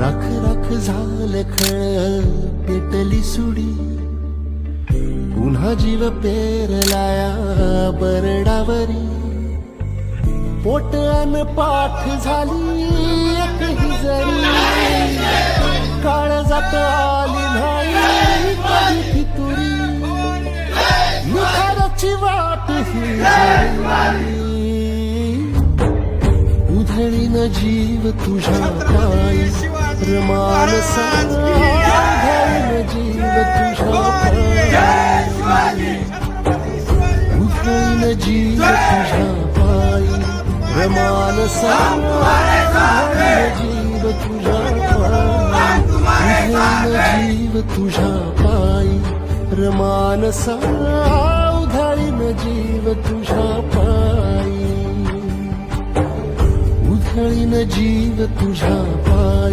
राख राख झालं खळ पेटली सुडी. पुन्हा जीव पेरलाया बरडावरी. पोट अन पाठ झाली एक जरी काळ जात आली नाही कधी फितुरी. निखाराची वाट ही उधळीन जीव तुझ्या पायी. जीव तुझा पायी रमान जीव तुझ्या पायी जीव तुझा पायी रमान न जीव तुझा पायी उधळीन जीव तुझा पायी.